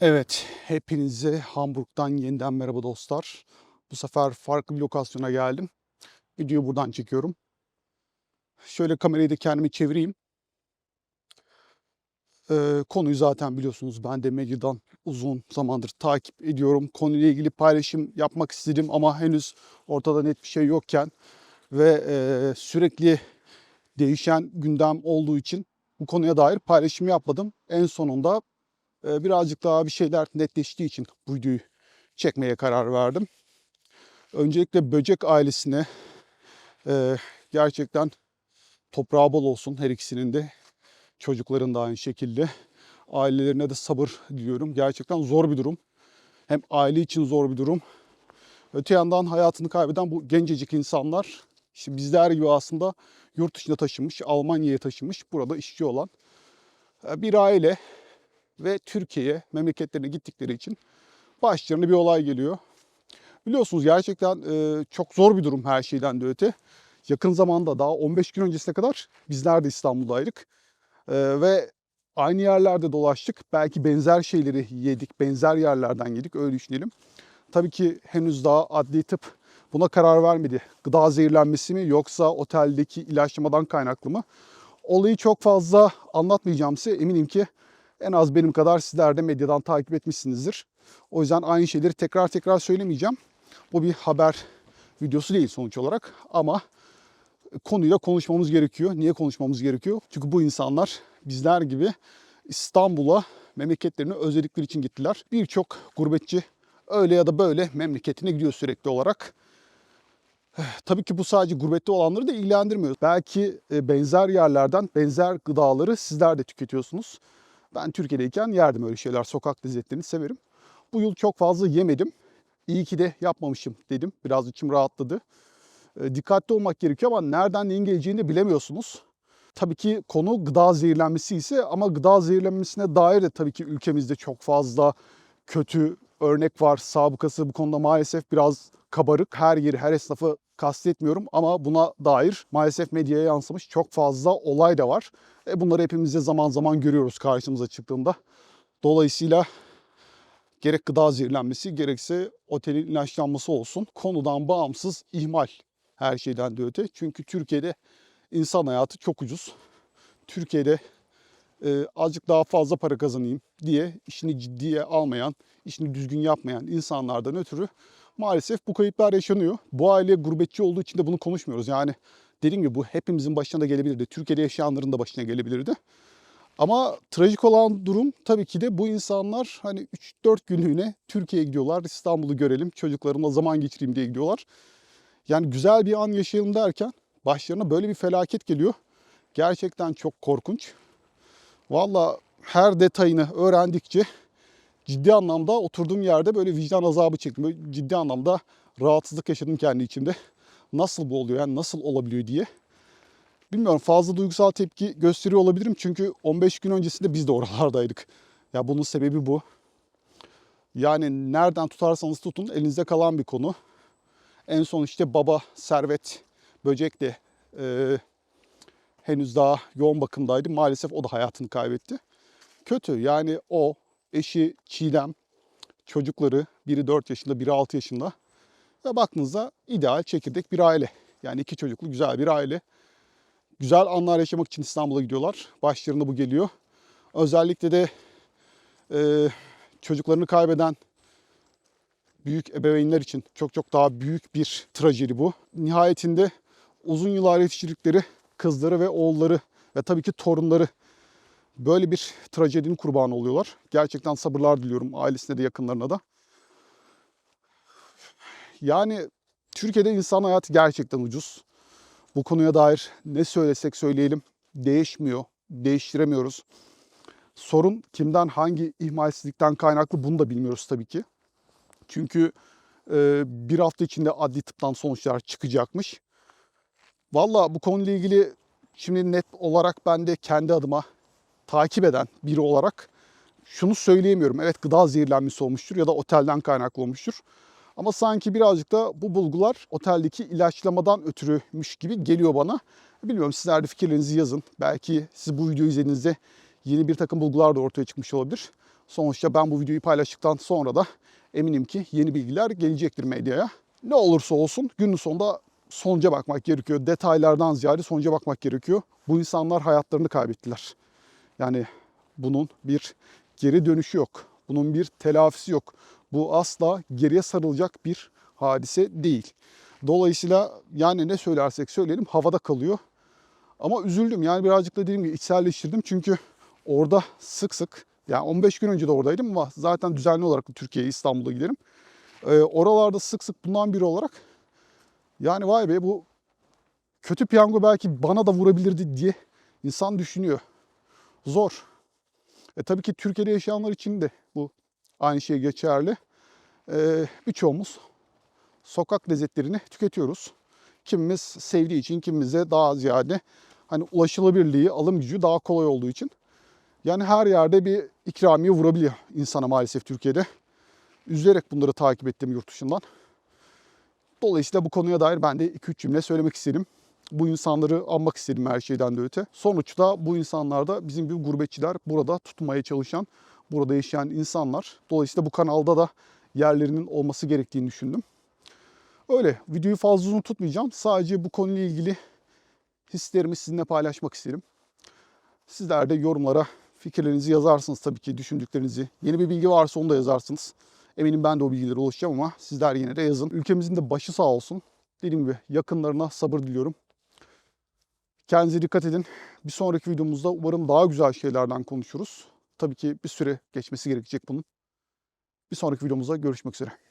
Evet, hepinize Hamburg'dan yeniden merhaba dostlar. Bu sefer farklı bir lokasyona geldim. Videoyu buradan çekiyorum. Şöyle kamerayı da kendimi çevireyim. Ee, konuyu zaten biliyorsunuz ben de medyadan uzun zamandır takip ediyorum. Konuyla ilgili paylaşım yapmak istedim ama henüz ortada net bir şey yokken ve e, sürekli değişen gündem olduğu için bu konuya dair paylaşım yapmadım. En sonunda birazcık daha bir şeyler netleştiği için bu videoyu çekmeye karar verdim. Öncelikle böcek ailesine e, gerçekten toprağı bol olsun her ikisinin de. Çocukların da aynı şekilde. Ailelerine de sabır diliyorum. Gerçekten zor bir durum. Hem aile için zor bir durum. Öte yandan hayatını kaybeden bu gencecik insanlar işte bizler gibi aslında yurt dışına taşınmış, Almanya'ya taşınmış, burada işçi olan e, bir aile ve Türkiye'ye memleketlerine gittikleri için başlarına bir olay geliyor. Biliyorsunuz gerçekten e, çok zor bir durum her şeyden de öte. Yakın zamanda daha 15 gün öncesine kadar bizler de İstanbul'daydık. E, ve aynı yerlerde dolaştık. Belki benzer şeyleri yedik, benzer yerlerden yedik öyle düşünelim. Tabii ki henüz daha adli tıp buna karar vermedi. Gıda zehirlenmesi mi yoksa oteldeki ilaçlamadan kaynaklı mı? Olayı çok fazla anlatmayacağım size. Eminim ki en az benim kadar sizler de medyadan takip etmişsinizdir. O yüzden aynı şeyleri tekrar tekrar söylemeyeceğim. Bu bir haber videosu değil sonuç olarak ama konuyla konuşmamız gerekiyor. Niye konuşmamız gerekiyor? Çünkü bu insanlar bizler gibi İstanbul'a memleketlerini özledikleri için gittiler. Birçok gurbetçi öyle ya da böyle memleketine gidiyor sürekli olarak. Tabii ki bu sadece gurbette olanları da ilgilendirmiyor. Belki e, benzer yerlerden benzer gıdaları sizler de tüketiyorsunuz. Ben Türkiye'deyken yerdim öyle şeyler. Sokak lezzetlerini severim. Bu yıl çok fazla yemedim. İyi ki de yapmamışım dedim. Biraz içim rahatladı. E, dikkatli olmak gerekiyor ama nereden neyin geleceğini bilemiyorsunuz. Tabii ki konu gıda zehirlenmesi ise ama gıda zehirlenmesine dair de tabii ki ülkemizde çok fazla kötü örnek var. Sabıkası bu konuda maalesef biraz kabarık. Her yeri, her esnafı kastetmiyorum ama buna dair maalesef medyaya yansımış çok fazla olay da var. E bunları hepimiz de zaman zaman görüyoruz karşımıza çıktığında. Dolayısıyla gerek gıda zehirlenmesi gerekse otelin ilaçlanması olsun konudan bağımsız ihmal her şeyden de öte. Çünkü Türkiye'de insan hayatı çok ucuz. Türkiye'de e, azıcık daha fazla para kazanayım diye işini ciddiye almayan, işini düzgün yapmayan insanlardan ötürü maalesef bu kayıplar yaşanıyor. Bu aile gurbetçi olduğu için de bunu konuşmuyoruz. Yani dediğim gibi bu hepimizin başına da gelebilirdi. Türkiye'de yaşayanların da başına gelebilirdi. Ama trajik olan durum tabii ki de bu insanlar hani 3-4 günlüğüne Türkiye'ye gidiyorlar. İstanbul'u görelim, çocuklarımla zaman geçireyim diye gidiyorlar. Yani güzel bir an yaşayalım derken başlarına böyle bir felaket geliyor. Gerçekten çok korkunç. Valla her detayını öğrendikçe ciddi anlamda oturduğum yerde böyle vicdan azabı çektim. Böyle ciddi anlamda rahatsızlık yaşadım kendi içimde. Nasıl bu oluyor yani nasıl olabiliyor diye. Bilmiyorum fazla duygusal tepki gösteriyor olabilirim çünkü 15 gün öncesinde biz de oralardaydık. Ya bunun sebebi bu. Yani nereden tutarsanız tutun elinizde kalan bir konu. En son işte baba Servet Böcek de e, henüz daha yoğun bakımdaydı. Maalesef o da hayatını kaybetti. Kötü yani o eşi Çiğdem, çocukları biri 4 yaşında biri 6 yaşında. Ve baktığınızda ideal çekirdek bir aile. Yani iki çocuklu güzel bir aile. Güzel anlar yaşamak için İstanbul'a gidiyorlar. Başlarına bu geliyor. Özellikle de e, çocuklarını kaybeden büyük ebeveynler için çok çok daha büyük bir trajedi bu. Nihayetinde uzun yıllar yetiştirdikleri kızları ve oğulları ve tabii ki torunları böyle bir trajedinin kurbanı oluyorlar. Gerçekten sabırlar diliyorum ailesine de yakınlarına da. Yani Türkiye'de insan hayatı gerçekten ucuz. Bu konuya dair ne söylesek söyleyelim değişmiyor, değiştiremiyoruz. Sorun kimden hangi ihmalsizlikten kaynaklı bunu da bilmiyoruz tabii ki. Çünkü e, bir hafta içinde adli tıptan sonuçlar çıkacakmış. Valla bu konuyla ilgili şimdi net olarak ben de kendi adıma takip eden biri olarak şunu söyleyemiyorum. Evet gıda zehirlenmesi olmuştur ya da otelden kaynaklı olmuştur. Ama sanki birazcık da bu bulgular oteldeki ilaçlamadan ötürümüş gibi geliyor bana. Bilmiyorum sizler de fikirlerinizi yazın. Belki siz bu videoyu izlediğinizde yeni bir takım bulgular da ortaya çıkmış olabilir. Sonuçta ben bu videoyu paylaştıktan sonra da eminim ki yeni bilgiler gelecektir medyaya. Ne olursa olsun günün sonunda sonuca bakmak gerekiyor. Detaylardan ziyade sonuca bakmak gerekiyor. Bu insanlar hayatlarını kaybettiler. Yani bunun bir geri dönüşü yok. Bunun bir telafisi yok. Bu asla geriye sarılacak bir hadise değil. Dolayısıyla yani ne söylersek söyleyelim havada kalıyor. Ama üzüldüm yani birazcık da dediğim gibi içselleştirdim. Çünkü orada sık sık yani 15 gün önce de oradaydım ama zaten düzenli olarak Türkiye'ye İstanbul'a giderim. Ee, oralarda sık sık bundan biri olarak yani vay be bu kötü piyango belki bana da vurabilirdi diye insan düşünüyor. Zor. E tabii ki Türkiye'de yaşayanlar için de aynı şey geçerli. E, birçoğumuz sokak lezzetlerini tüketiyoruz. Kimimiz sevdiği için, kimimiz de daha ziyade hani ulaşılabilirliği, alım gücü daha kolay olduğu için. Yani her yerde bir ikramiye vurabiliyor insana maalesef Türkiye'de. Üzülerek bunları takip ettim yurt dışından. Dolayısıyla bu konuya dair ben de 2-3 cümle söylemek istedim. Bu insanları anmak istedim her şeyden de öte. Sonuçta bu insanlar da bizim gibi gurbetçiler, burada tutmaya çalışan, burada yaşayan insanlar. Dolayısıyla bu kanalda da yerlerinin olması gerektiğini düşündüm. Öyle videoyu fazla uzun tutmayacağım. Sadece bu konuyla ilgili hislerimi sizinle paylaşmak istedim. Sizler de yorumlara fikirlerinizi yazarsınız tabii ki düşündüklerinizi. Yeni bir bilgi varsa onu da yazarsınız. Eminim ben de o bilgilere ulaşacağım ama sizler yine de yazın. Ülkemizin de başı sağ olsun. Dediğim gibi yakınlarına sabır diliyorum. Kendinize dikkat edin. Bir sonraki videomuzda umarım daha güzel şeylerden konuşuruz. Tabii ki bir süre geçmesi gerekecek bunun. Bir sonraki videomuzda görüşmek üzere.